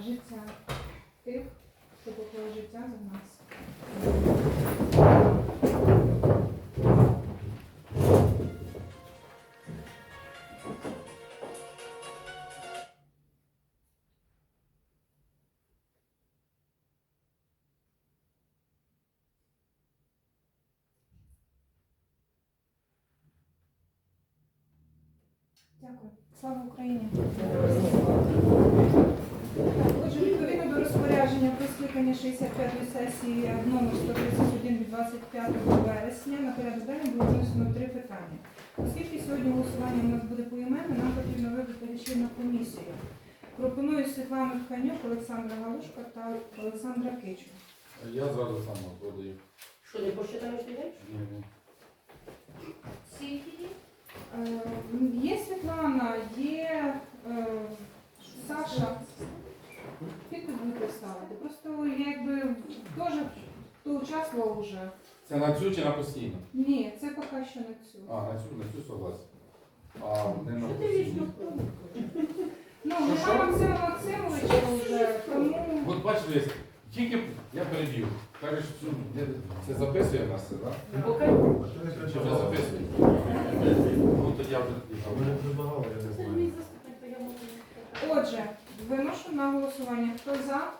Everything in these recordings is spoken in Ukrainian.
життя тих, хто поклав життя за нас. Дякую. Слава Україні! Отже, відповідно до розпорядження про скликання 65-ї сесії номер 131 від 25 вересня на порядок денний було винесено три питання. Оскільки сьогодні голосування у нас буде поіменно, нам потрібно вибрати лічильну комісію. Пропоную Світлану Тканюк, Олександра Галушка та Олександра Кичу. Я зразу сам подаю. Що, не посчитаєш людей? Е, Є Світлана, є е, Саша. Підпис будете ставити. Просто якби теж хто участвував вже. Це на цю чи на постійну? Ні, це поки що на цю. А, на цю, на цю согласен. А не на Що ти вічно постійну. Ну, Ну, нема що? Максима Максимовича вже, тому От бачите, тільки я переб'ю. Кажеш, цю, де- це записує в нас, це, так? Поки Чи вже записує? Ну, тоді я вже А ви не предлагали, я не це знаю. мій заступник, то я можу. отже, виношу на голосування. Хто за?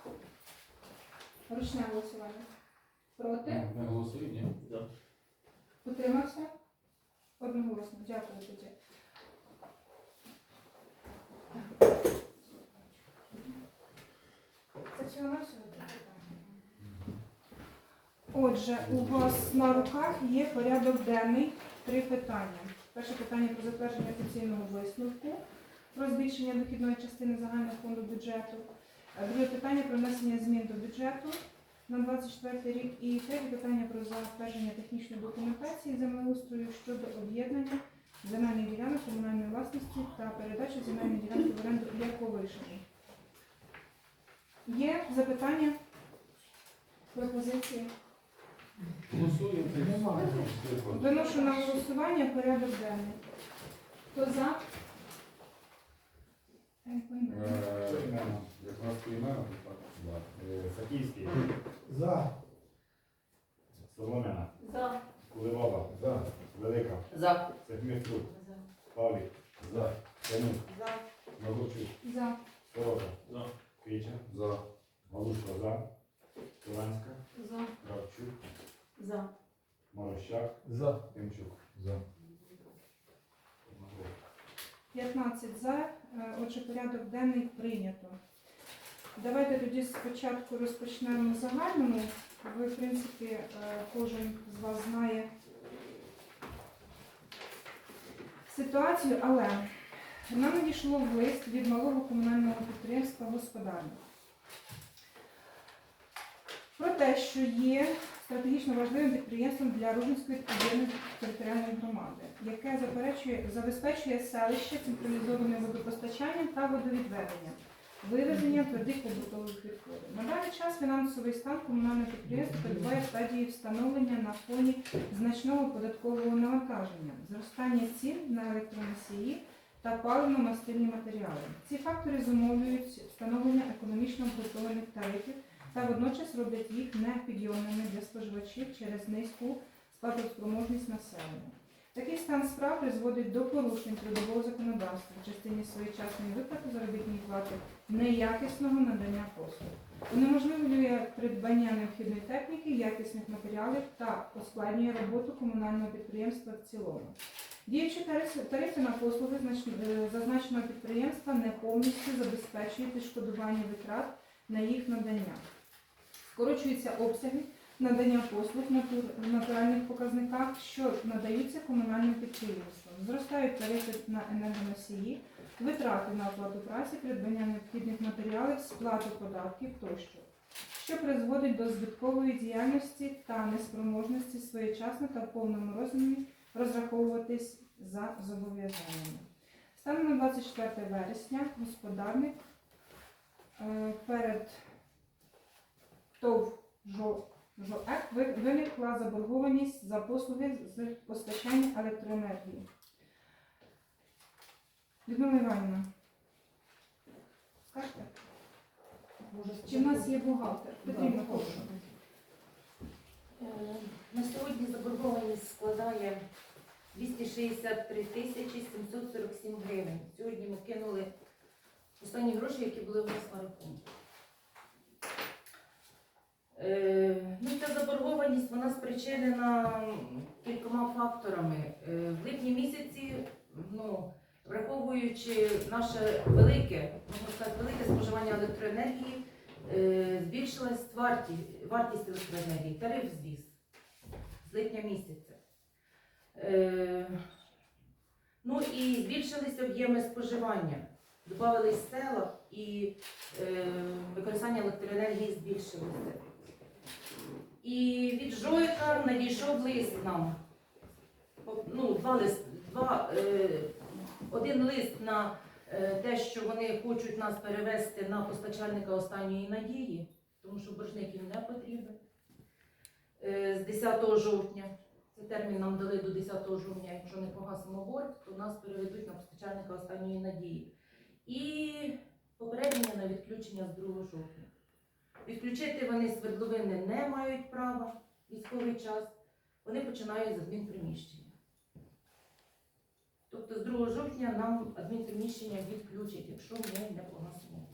Ручне голосування. Проти? Ми голосуємо, ні? Утримався? Одноголосно. Дякую тоді. Це всього на всього. Отже, у вас на руках є порядок денний три питання. Перше питання про затвердження офіційного висновку про збільшення дохідної частини загального фонду бюджету. Е, Друге питання про внесення змін до бюджету на 24 рік. І третє питання про затвердження технічної документації землеустрою щодо об'єднання земельних ділянок комунальної власності та передачі земельної ділянки в оренду Яковишині. Є запитання? Пропозиції? Голосуємо. Виношу на голосування порядок денний. Хто за? Е. Е, Якраз так. За. Соломина, За. Куливова, За. Велика, За. Сехміструк, Павлік, За. Танюк, За. Магурчук, За. Сорока, Кича, За. Галушка, За, Іванська, За. Кравчук, За. Морощак, За. Тимчук. За. 15 за. Е, Отже, порядок денний прийнято. Давайте тоді спочатку розпочнемо загальному. Ви, в принципі, е, кожен з вас знає ситуацію, але нам надійшло в лист від малого комунального підприємства господарник про те, що є стратегічно важливим підприємством для Ружинської об'єднаної територіальної громади, яке заперечує, забезпечує селище централізованим водопостачанням та водовідведенням, вивезення твердих побутових відходів. На даний час фінансовий стан комунального підприємства перебуває стадії встановлення на фоні значного податкового навантаження, зростання цін на електроносії та паливно-мастильні матеріали. Ці фактори зумовлюють встановлення економічно обґрунтованих тарифів та водночас роблять їх непідйомними для споживачів через низьку сплатоспроможність населення. Такий стан справ призводить до порушень трудового законодавства в частині своєчасної виплати заробітної плати неякісного надання послуг. Унеможливлює придбання необхідної техніки, якісних матеріалів та ускладнює роботу комунального підприємства в цілому. Діючі тарифи, тарифи на послуги е, зазначеного підприємства не повністю забезпечують відшкодування витрат на їх надання. Скорочуються обсяги надання послуг в натуральних показниках, що надаються комунальним підприємствам. Зростають тарифи на енергоносії, витрати на оплату праці, придбання необхідних матеріалів, сплату податків тощо, що призводить до збиткової діяльності та неспроможності своєчасно та в повному розмірі розраховуватись за зобов'язаннями. Станом на 24 вересня господарник е, перед ТОВ ЖОЕК ви- виникла заборгованість за послуги з постачання електроенергії. Людмила Іванівна, скажете? Чи в нас є бухгалтер? Потрібно прошу. Е, На сьогодні заборгованість складає 263 тисячі 747 гривень. Сьогодні ми кинули останні гроші, які були у нас на рахунку. Е, Ну, ця заборгованість вона спричинена кількома факторами. Е, В липні місяці, ну, враховуючи наше велике, можна сказати, велике споживання електроенергії, е, збільшилась вартість, вартість електроенергії, тариф зріс з липня місяця. Е, Ну і збільшилися об'єми споживання. Добавились села і е, використання електроенергії збільшилося. І від ЖОїка надійшов лист нам. Ну, два лист, два, е, один лист на е, те, що вони хочуть нас перевести на постачальника останньої надії, тому що боржник їм не потрібен. Е, З 10 жовтня, це термін нам дали до 10 жовтня, якщо не погасимо борг, то нас переведуть на постачальника останньої надії. І попередження на відключення з 2 жовтня. Відключити вони свердловини не мають права військовий час, вони починають з адмінприміщення. Тобто з 2 жовтня нам адмінприміщення відключать, якщо ми не погасимо.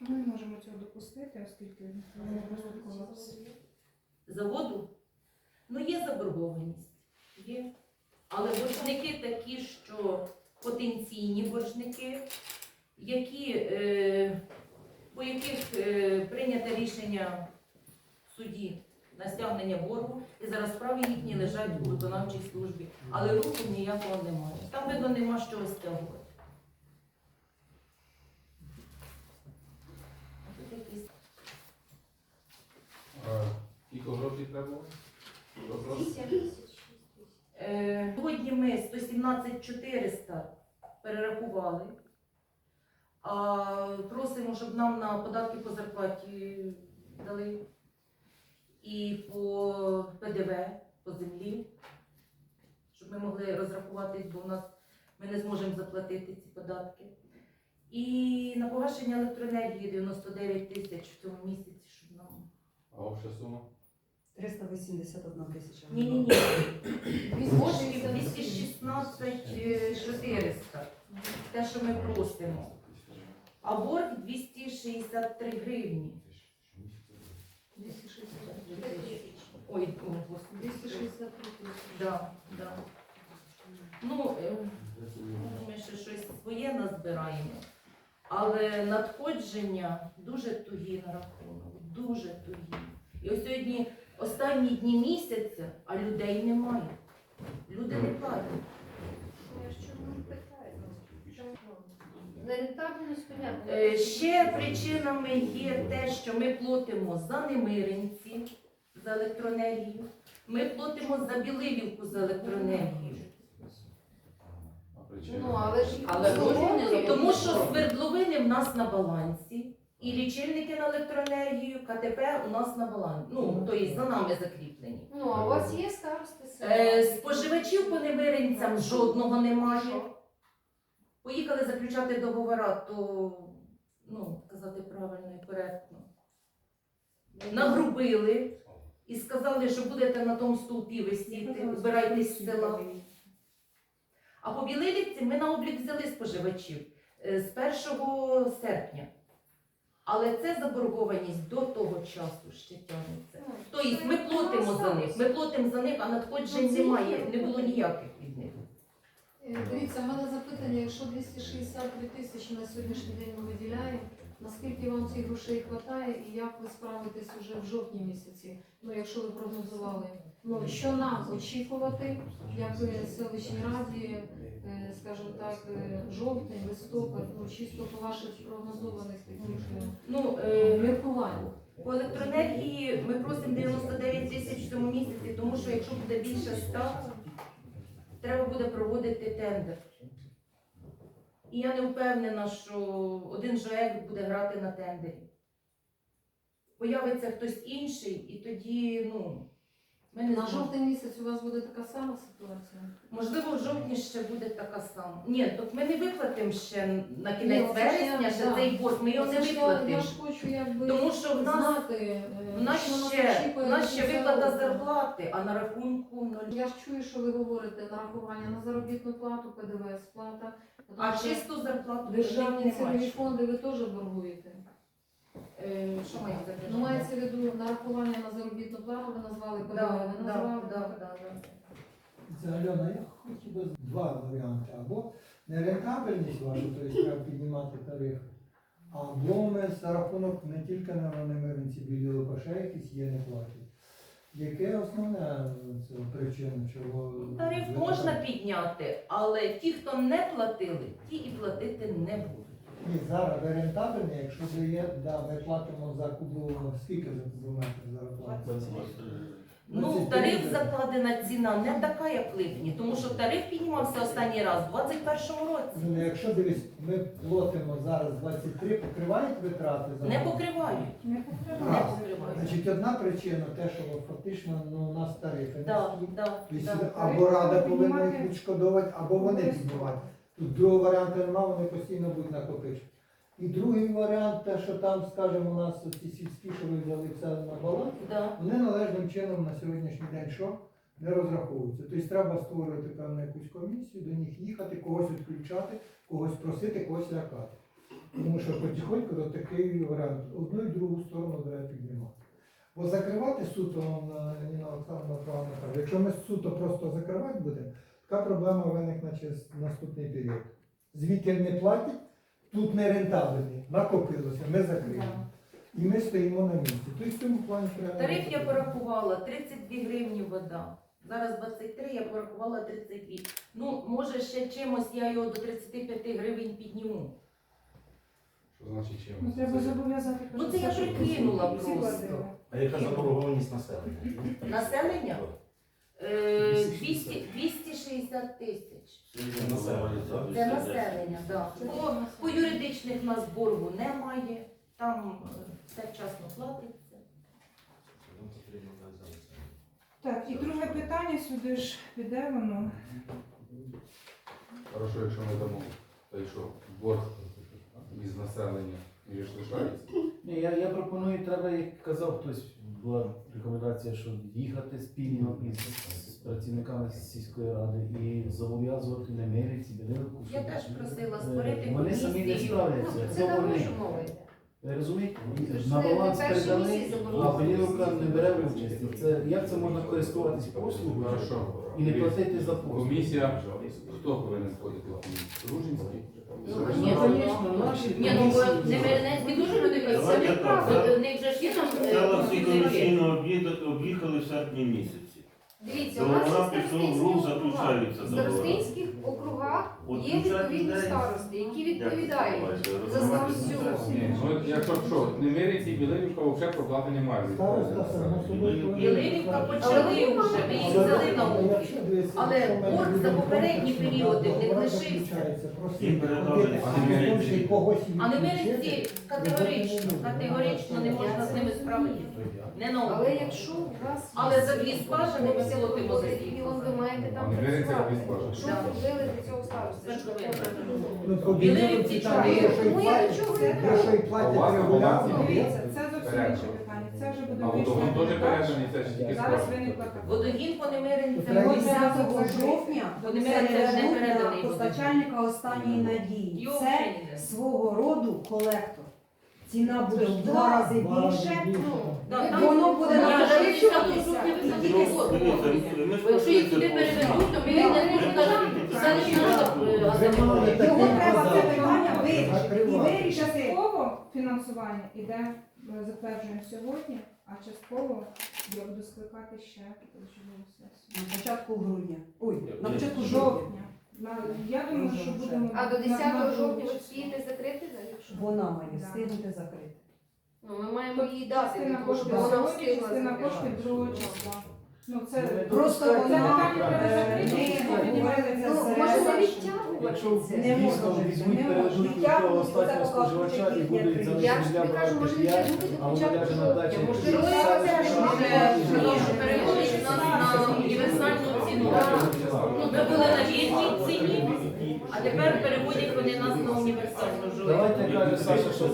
Ми не можемо цього допустити, оскільки колапс. заводу, ну є заборгованість, є. Але боржники такі, що потенційні боржники, які, е, по яких е, прийнято рішення в суді на стягнення боргу, і зараз справи їхні лежать у виконавчій службі, але руху ніякого немає. Там видно нема що стягувати. А тут якісь А, Скільки грошей треба? Е, Сьогодні ми 117 400 перерахували, а просимо, щоб нам на податки по зарплаті дали і по ПДВ, по землі, щоб ми могли розрахуватись, бо в нас ми не зможемо заплатити ці податки. І на погашення електроенергії 99 тисяч в цьому місяці, щоб нам. А обща сума? 381 тисяча. Ні, ні, ні. Коштів 216 е, 400. Те, що ми просимо. А борг 263 гривні. Ой, о, господи. 263 тисячі. Да, да. Ну, е, ми ще щось своє назбираємо. Але надходження дуже тугі на рахунок, дуже тугі. І ось сьогодні останні дні місяця, а людей немає. Люди не платять. Понятно. Е, Ще причинами є те, що ми платимо за немиринці за електроенергію. Ми платимо за біливівку за електроенергію. Ну, але ж Але Ну, тому що свердловини в нас на балансі, і лічильники на електроенергію, КТП у нас на балансі. Ну, тобто за нами закріплені. Ну, а у вас є старости? Е, споживачів по немиринцям жодного немає. Поїхали заключати договора, то ну, казати правильно і коректно. Нагрубили і сказали, що будете на тому стовпі висіти, збирайтесь з села. А по Білилівці ми на облік взяли споживачів е, з 1 серпня. Але це заборгованість до того часу ще тягнеться. Ну, Тобто ми платимо за них, ми платимо за них, а надходжень Ну, немає, не було ніяких від них. Е, Дивіться, в мене запитання, якщо 263 тисячі на сьогоднішній день ми виділяємо, наскільки вам цих грошей вистачає і як ви справитесь уже в жовтні місяці? Ну, якщо ви прогнозували, ну що нам очікувати, як селищній раді, е, скажімо так, е, жовтень, листопад, ну чисто по ваших прогнозованих таких Ну, міркувань. по електроенергії ми просимо 99 тисяч в цьому місяці, тому що якщо буде більше 100, треба буде проводити тендер. І я не впевнена, що один ЖЕК буде грати на тендері. Появиться хтось інший, і тоді, ну, Ми не На знаємо. жовтий місяць у вас буде така сама ситуація? Можливо, в жовтні ще буде така сама. Ні, так ми не виплатимо ще на Ні, кінець оце ж я- вересня, ще да. цей борг, ми його не Це ж я- Я виплатимо. ж хочу якби Тому що в нас, знати, е, в нас що ще, очікує в нас ще виплата року. зарплати, а на рахунку нуль. Я ж чую, що ви говорите нарахування на заробітну плату, ПДВ сплата. А Тому що чисту зарплату державні не цільові фонди ви теж боргуєте. Е, Що має за Ну, мається в виду нарахування на заробітну плату, ви назвали ПДВ, Да, ви да, назвали. да, да, да. Це Альона, я хотів би два варіанти. Або нерентабельність вашу, тобто треба піднімати тариф, або ми за рахунок не тільки на Немиринці білі лукаше, якісь є не платять. Яке основне це причина, чого Тариф можна підняти, але ті, хто не платили, ті і платити не будуть. Ні, зараз ви рентабельні, якщо ви є, да, ми платимо за кубу, скільки за кубометр зараз платимо? Ну, в тариф закладена ціна не така, як в липні, тому що тариф піднімався останній раз у 2021 році. Ну, якщо дивись, ми платимо зараз 23, покривають витрати за Не нас? покривають. Не Не покривають. Значить, одна причина те, що фактично ну, у нас тарифи Да, низькі. да, Тобто да. або рада повинна їх відшкодовувати, або вони Обов'язково. Тут другого варіанту немає, вони постійно будуть накопичувати. І другий варіант, те, що там, скажімо, у нас ці сільські, що ви взяли все на баланс, Да. вони належним чином на сьогоднішній день що? Не розраховуються. Тобто треба створювати певну якусь комісію, до них їхати, когось відключати, когось просити, когось лякати. Тому що потихоньку до такий варіант одну і другу сторону треба піднімати. Бо закривати суто на Ніна Олександровна правильно каже, якщо ми суто просто закривати будемо, така проблема виникне через наступний період. Звідки не платять, тут не рентабельні, накопилося, ми закриємо. І ми стоїмо на місці. Тобто в цьому плані треба. Тариф я порахувала 32 гривні вода. Зараз 23, я порахувала 32. Ну, може ще чимось я його до 35 гривень підніму. Що значить? Ну, треба зобов'язати. Ну, це я прикинула просто. А яка заборгованість населення? Населення е, 200, 260 тисяч. Це населення, так. По, по юридичних нас боргу немає, там е, все вчасно платиться. Так, і друге питання сюди ж піде воно. Хорошо, якщо ми дамо, й що, борг із населення і лишається. Ні, я, я пропоную, треба, як казав хтось, була рекомендація, що їхати спільно із, працівниками сільської ради і зобов'язувати наміриці, білилку. Я теж просила створити Вони самі не комісію. справляться. Ну, Це це вони. ж мова йде. Ви розумієте? Це На баланс передали, а білилка не бере участі. Це, як це можна користуватись послугою Хорошо. і не платити за послугу? Комісія, хто повинен входити в комісію? Ружинський? Ну, Ну, звісно. наші Ні, ну бо не дуже люди це неправда. да. У них же ж є там е, Сказала, всі комісійно об'їхали в серпні місяці. Дивіться, у нас є пішов в рух, старостинські округа. заключаються В договори. старостинських округах От є відповідні людей- старости, які відповідають за старостю. Ні, ну якщо що, Немирівці і Білинівка взагалі проблеми немає. Староста само собою. Білинівка почали Але вже, ми їх взяли на дивитися, Але борг за попередні періоди не лишився. Їм передали А а не потім ще й когось А відключити. Немирівці категорично, категорично не можна з ними справитися. Не на Але якщо у вас Але за дві скважини ми платимо за виходить, і он ви маєте там Немирівці працювати. Що Да. зробили для цього? Це Що ви. треба? Ну, по Білинівці Білинівці там чаю. є, що й я платять, нічого не є, кажу. що А у вас регулярно. Дивіться, це зовсім інше. Це вже буде А вирішено теж переданий, це ж тільки Зараз виникла така. Водогін по Немирівцям. Треба 10 жовтня це не переданий постачальника останньої надії. Його Це ніде. свого роду колектор. Ціна буде в два рази більше. Да, там- Воно буде на якщо І тільки Ну, Бо їх туди переведуть, то ми не можемо навіть е, а Його треба це питання вирішити. І вирішити. Частково фінансування іде, затверджуємо сьогодні, а частково я буду скликати ще позачергову сесію. На початку грудня. Ой, на початку жовтня. На- Я думаю, що будемо А до на- 10 на жовтня ви встигнете закрити? якщо? Вона має Да. встигнути закрити. Ну, ми маємо її дати, Частина тому що коштів вона сьогодні, встигла частина закрити. коштів другого числа. Ну, це Ну, Просто вона е, Ну, це можна відтягувати це. Не дійсно може, візьмуть не передуть може. до споживача і за Я ж тобі кажу, може 5, відтягнути до а вони початку ляже на жовтня, дачі. може, якщо Може, нас на універсальну ціну. Ну, ми були на вільній ціні, а тепер переводять вони нас на універсальну жилу. Давайте каже Саша, що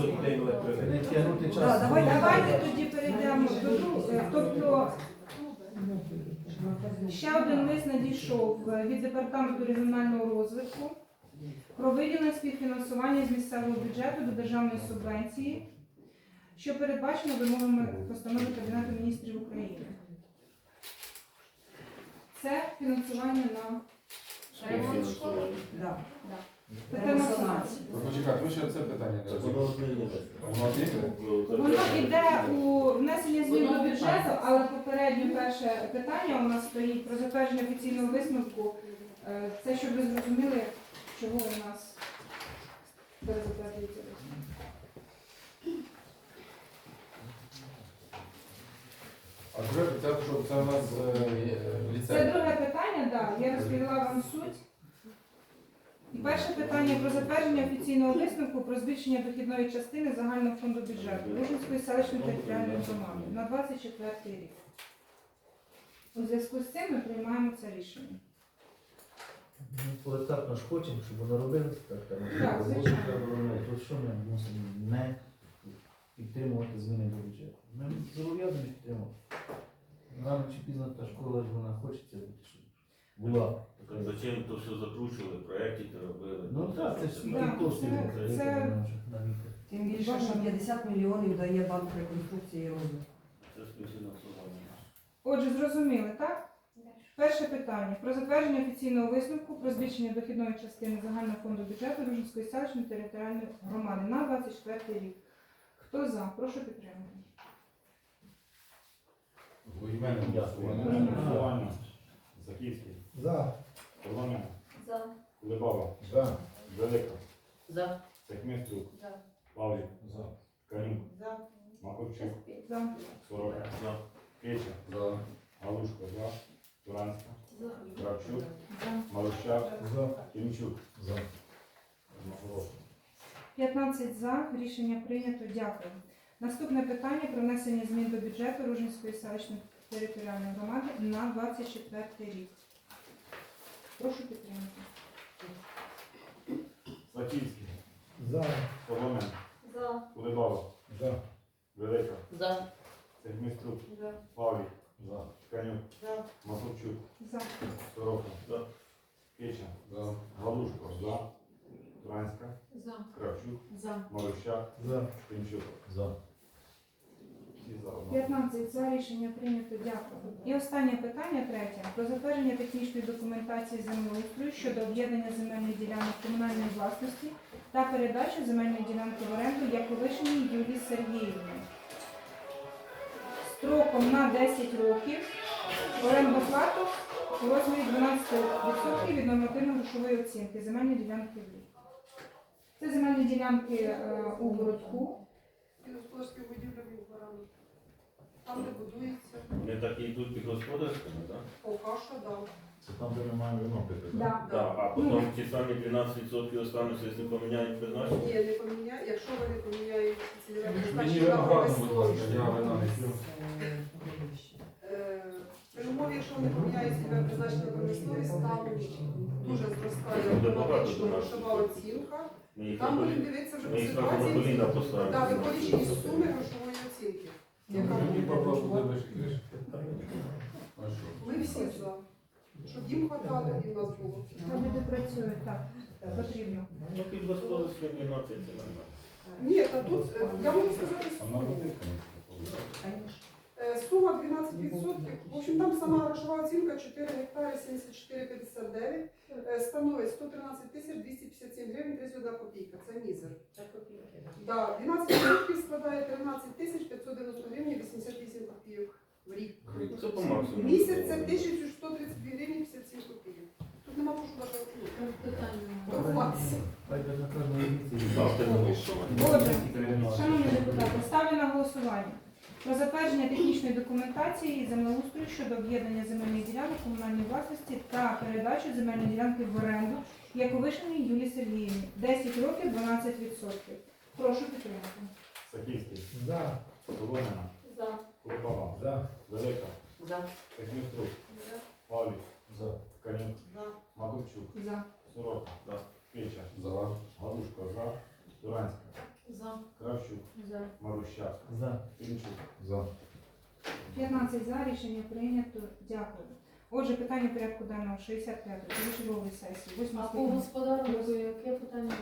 не тягнути час. Давай, Давайте тоді перейдемо до другого. Тобто ще один лист надійшов е, від департаменту регіонального розвитку про виділення співфінансування з місцевого бюджету до державної субвенції, що передбачено вимогами постанови Кабінету міністрів України. Це фінансування на Ремонт школи. Да. Ну, Почекайте, ви ще це питання не воно є. Воно? Ну, йде у внесення змін до бюджету, але попереднє перше питання у нас стоїть про затвердження офіційного висновку. Е, Це щоб ви зрозуміли, чого у нас перезатверджується висновок. А друге, це що це у нас е, є, е, Це ліцей. друге питання, так. Я розповіла вам суть. І перше питання про затвердження офіційного висновку про збільшення дохідної частини загального фонду бюджету Лужинської селищної територіальної громади на 24 рік. У зв'язку з цим ми приймаємо це рішення. Ну, Поетапно ж хочемо, щоб воно робилося так. там, Так, роботу звичайно. треба робити. То що ми мусимо не підтримувати зміни до бюджету? Ми зобов'язані підтримувати. Рано чи пізно та школа ж вона хочеться щоб була. Так, Зачем то все закручували, проєкти то робили? Ну так, це ж Да, скільки коштів це- це-. Тим більше, що 50 мільйонів дає банк реконструкції і розвитку. Це співфінансування. Отже, зрозуміли, так? Перше питання про затвердження офіційного висновку про збільшення дохідної частини загального фонду бюджету Ружинської селищної територіальної громади на 24 рік. Хто за? Прошу підтримати. Поіменне голосування. Поіменне. Заківський, За. Парламент, За. Кулебава, За. Велика, За. Цехмиструк, За. Павлік, За. Канюк, За. Маковчук, За. Сорока, За. Печа, За. Галушка, за, Туранська, За. Кравчук, За. Марущак, За. Кінчук. За. Одноголосно. 15 за. Рішення прийнято. Дякую. Наступне питання про внесення змін до бюджету Ружинської селищної територіальної громади на 24 рік. Прошу підтримати. Заківський, За. Парламент, За. Кулебава, За. Велика, За. Цехмиструк, За. Павлік, За. Канюк, За. Маковчук, За. Сорока, За. Печа, За. Галушка, за, Туранська, За. Кравчук, За. Марущак, За. Кінчук. За. Всі за 15 за рішення прийнято. Дякую. І останнє питання, третє. Про затвердження технічної документації землеустрою щодо об'єднання земельних ділянок комунальної власності та передачі земельної ділянки в оренду Яковишиній Юлії Сергіївні. Строком на 10 років оренду плату у розмірі 12% від нормативно-грошової оцінки земельної ділянки в. Це земельні ділянки е, у городку. Господарські будівлі виборами. Там, де будується, Вони так і йдуть під господарськими, так? поки що дав. Це там, де немає винопити. Да. Так, а потім ті самі 12% остануться, якщо не поміняють призначення? Ні, не поміняє. Якщо вони поміняють цільове Мені призначення будь ласка, я вина не п'ю. Е, При умові, якщо вони поміняють цільове призначення на промисловість, там дуже Буде багато до нас. грошова оцінка. Ми їх Там на будемо колі- дивитися вже ми по їх на ситуації. коліна Так, поставимо. виходячи із суми грошової оцінки. Яка Мені буде папа грошова. буде вишки. А що? Ми всі за. Щоб їм хватало і в нас було. Та люди працюють, так, потрібно. Ну, під господарськими 12 це нормально. Ні, та тут е, я можу сказати А на? Е, Сума 12%. В общем, там сама грошова оцінка 4 гектари 74,59 е, становить 113 тисяч 257 гривень 31 копійка. Це мізер. Да, 12% складає 13 тисяч 590 гривень 88 копійок в рік. Це по максимуму. Місяць це 1132 гривні 57 копійок. Тут нема про що навіть Питання. торгуватися. Хай би на кожному місці. Ставте на голосування. Отже, шановні депутати, ставлю на голосування про затвердження технічної документації і землеустрою щодо об'єднання земельних ділянок комунальної власності та передачу земельної ділянки в оренду Яковишиній Юлії Сергіївні. 10 років 12%. Прошу підтримати. Сахівський, За. Соломина, За. Курбава, За. Велика, За. Техніструк, Павлік, За. Канюк, За. Макарчук, За. Сорока, За. Печа, За. Галушко, за, Туранська, За. Кравчук, За. Марущак, За. Пінчук, За. 15 за рішення прийнято. Дякую. Отже, питання порядку денного 65 позачергової сесії. 8 А по господарнику яке питання?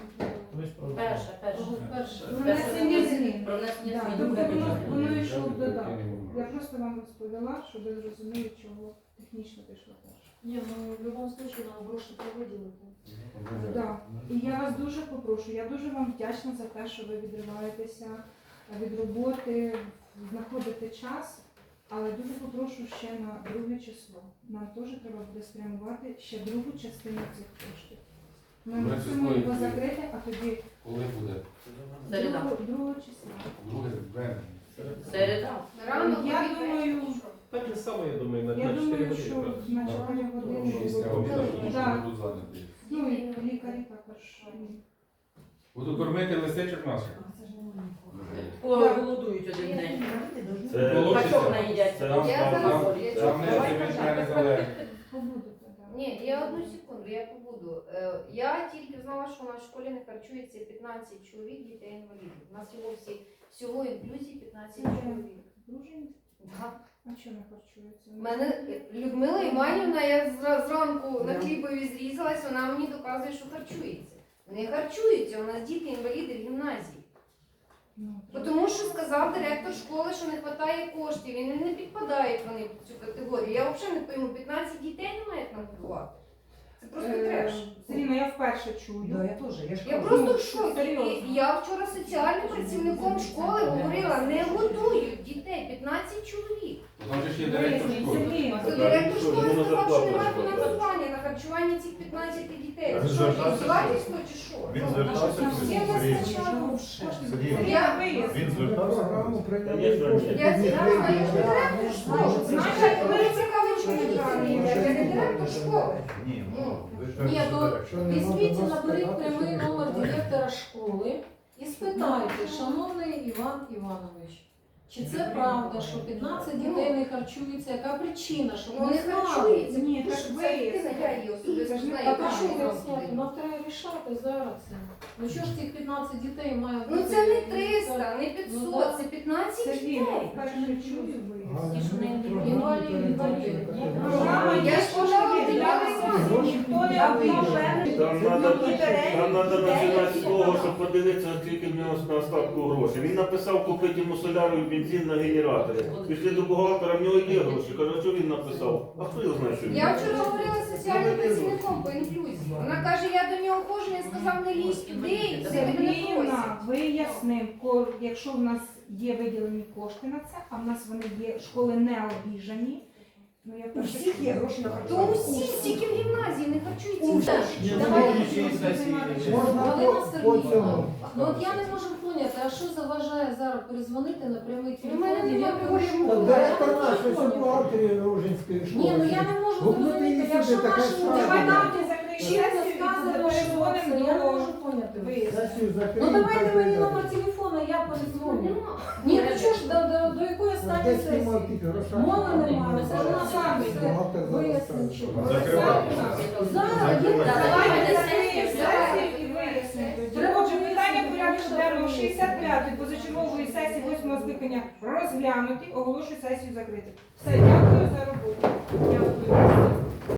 Ви ж про- Перше, перше. Перше. Про внесення змін. Про внесення Да, змін. тобто воно, воно йшло в додаток. Я просто вам розповіла, щоб ви зрозуміли, чого технічно пішло перше. Ні, ну в будь-якому випадку нам гроші провиділити. Да. І я вас дуже попрошу, я дуже вам вдячна за те, що ви відриваєтеся від роботи, знаходите час, але дуже попрошу ще на друге число. Нам теж треба буде спрямувати ще другу частину цих коштів. Ми Друге мусимо число його яке? закрити, а тоді Коли буде? Середа. другого, другого числа. Друге. Середа. Рано Я думаю, Так же само, я думаю, на я 4 думаю, години. що якраз. на 4 години Після було. обіду, тому що Да. будуть зайняті. Ну і лікарі також. Буду кормити лисичок наших. О, голодують один день. Це, Качок наїдять. це нам Я стало. зараз- Там, там не від мене залежить. Побудете, так. Ні, я одну секунду, я побуду. Е, Я тільки знала, що у нас в школі не харчується 15 чоловік дітей інвалідів. У нас всього всі всього інклюзії 15 чоловік. Дружині? Да. А чого не харчується? У мене Людмила Іванівна, я зра- зранку на хлібові зрізалась, вона мені доказує, що харчується. Не харчується, у нас діти інваліди в гімназії. Ну, Бо Тому що сказав директор школи, що не вистачає коштів, і не не підпадають вони під цю категорію. Я взагалі не пойму, 15 дітей не мають нам годувати. Це просто Е, треш. Сергійна, я вперше Да, я теж. Я ж Я кажу. просто в шокі. серйозно. І Я вчора соціальним працівником школи говорила, не готують дітей 15 чоловік. Там же ж є директор Виясніть, школи. Сергійна. То директор школи сказав, що немає не фінансування на харчування цих 15 дітей. Це що, іздівательство чи що? Він Ну, звертався до всі нас Сергія. спочатку? Сергій, Я Він звертався. Програму прийняли Конечно, кошти. Я я ж директор школи. Значить, що не я не директор школи. Ні, ну, ви Ні, то так. Що не можна Візьміть, наберіть прямий що номер директора школи і спитайте, шановний Іван Іванович, чи це правда, що 15 дітей не харчуються? Яка причина? Щоб Ну ми знали? харчується, Ні, так що ви це дитина, я її особисто Це знаю. так, Так а що ви вона. Нам треба рішати зараз це. Ну що ж цих 15 дітей має бути? Ну це не 300, не 500, Ну, це 15 Сергійна, дітей. чую ви. Ті, що не ну, Я ж що ділянку. ніхто не обмежений. Там треба з того, щоб подивитися, скільки в нього на остатку грошей. Він написав купити йому соляру і бензин на генератори. Пішли до бухгалтера, в нього є гроші. Каже, що він написав? А хто його знає, що він Я вчора говорила з соціальним працівником по інклюзії. Вона каже, я до нього ходжу, він сказав, не лізь туди, просять. Сергіївна, вияснив, ко- якщо в нас є виділені кошти на це, а в нас вони є школи не обіжані. Ну я У перше всіх є гроші на То харчування. усі стільки в гімназії не харчуються. Ні, Давай. давай. Можна Галина по- по Сергіївна, цьому. ну от я не можу поняти, а що заважає зараз перезвонити на прямий У мене телефон? нема директору прямого школи? Та Я Директор не ось поняти. бухгалтері Ружинської школи. Ні, ну я не можу Гукнути зрозуміти, її якщо сюди, така нашому справа. Давай давайте чітко сесію перезвонимо я не можу поняти. Сесію Ну давайте мені номер телефона, я перезвоню. Ні, ну що ж, до, до, до якої Ну, останньої Десь сесії? немає тільки грошей. Мови немає, це ж на самі Бухгалтер зараз вияснить. що- Закривати. Зараз, є Давайте питання. сесію і вияснимо. Отже, питання порядку денного 65 позачергової сесії 8 скликання розглянуті. Оголошую сесію закритою. Все, дякую за роботу. Дякую.